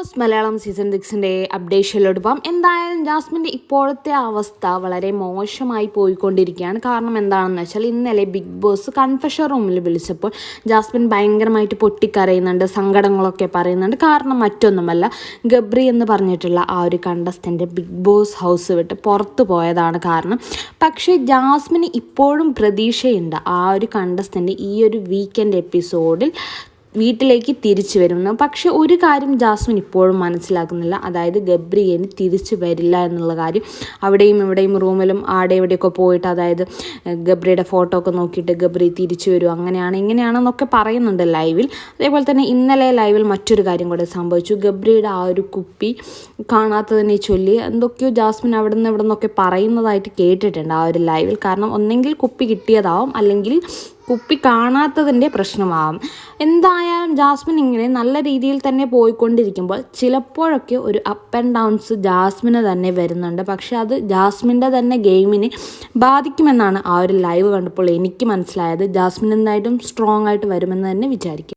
Boss Malayalam season സിക്സിന്റെ അപ്ഡേഷനിലോട്ട് പോകാം എന്തായാലും ജാസ്മിന്റെ ഇപ്പോഴത്തെ അവസ്ഥ വളരെ മോശമായി പോയിക്കൊണ്ടിരിക്കുകയാണ്. കാരണം എന്താണെന്ന് വെച്ചാൽ ഇന്നലെ ബിഗ് ബോസ് കൺഫഷൻ റൂമിൽ വിളിച്ചപ്പോൾ ജാസ്മിൻ ഭയങ്കരമായിട്ട് പൊട്ടിക്കരയുന്നുണ്ട് സങ്കടങ്ങളൊക്കെ പറയുന്നുണ്ട്. കാരണം മറ്റൊന്നുമല്ല ഗബ്രി എന്ന് പറഞ്ഞിട്ടുള്ള ആ ഒരു കണ്ടസ്റ്റന്റ് ബിഗ് ബോസ് ഹൗസ് വിട്ട് പുറത്തു പോയതാണ് കാരണം. പക്ഷേ ജാസ്മിന് ഇപ്പോഴും പ്രതീക്ഷയുണ്ട് ആ ഒരു കണ്ടസ്റ്റന്റ് ഈ ഒരു വീക്കെൻഡ് എപ്പിസോഡിൽ വീട്ടിലേക്ക് തിരിച്ചു വരുന്നു. പക്ഷെ ഒരു കാര്യം ജാസ്മിൻ ഇപ്പോഴും മനസ്സിലാക്കുന്നില്ല. അതായത് ഗബ്രിയേന് തിരിച്ചു വരില്ല എന്നുള്ള കാര്യം. അവിടെയും ഇവിടെയും റൂമിലും ആടെ ഇവിടെയൊക്കെ പോയിട്ട് അതായത് ഗബ്രിയുടെ ഫോട്ടോ ഒക്കെ നോക്കിയിട്ട് ഗബ്രി തിരിച്ചു വരും അങ്ങനെയാണ് ഇങ്ങനെയാണെന്നൊക്കെ പറയുന്നുണ്ട് ലൈവിൽ. അതേപോലെ തന്നെ ഇന്നലെ ലൈവിൽ മറ്റൊരു കാര്യം കൂടെ സംഭവിച്ചു. ഗബ്രിയുടെ ആ ഒരു കുപ്പി കാണാത്തതിനെ ചൊല്ലി എന്തൊക്കെയോ ജാസ്മിൻ അവിടെ നിന്ന് ഇവിടെ നിന്നൊക്കെ പറയുന്നതായിട്ട് കേട്ടിട്ടുണ്ട് ആ ഒരു ലൈവിൽ. കാരണം ഒന്നെങ്കിൽ കുപ്പി കിട്ടിയതാവും അല്ലെങ്കിൽ കുപ്പി കാണാത്തതിന്റെ പ്രശ്നമാകും എന്തായാലും ജാസ്മിൻ ഇങ്ങനെ നല്ല രീതിയിൽ തന്നെ പോയിക്കൊണ്ടിരിക്കുമ്പോൾ ചിലപ്പോഴൊക്കെ ഒരു അപ്പ് ആൻഡ് ഡൗൺസ് ജാസ്മിന് തന്നെ വരുന്നുണ്ട്. പക്ഷെ അത് ജാസ്മിന്റെ തന്നെ ഗെയിമിനെ ബാധിക്കുമെന്നാണ് ആ ഒരു ലൈവ് കണ്ടപ്പോൾ എനിക്ക് മനസ്സിലായത്. ജാസ്മിൻ എന്തായിട്ടും സ്ട്രോങ് ആയിട്ട് വരുമെന്ന് തന്നെ വിചാരിക്കും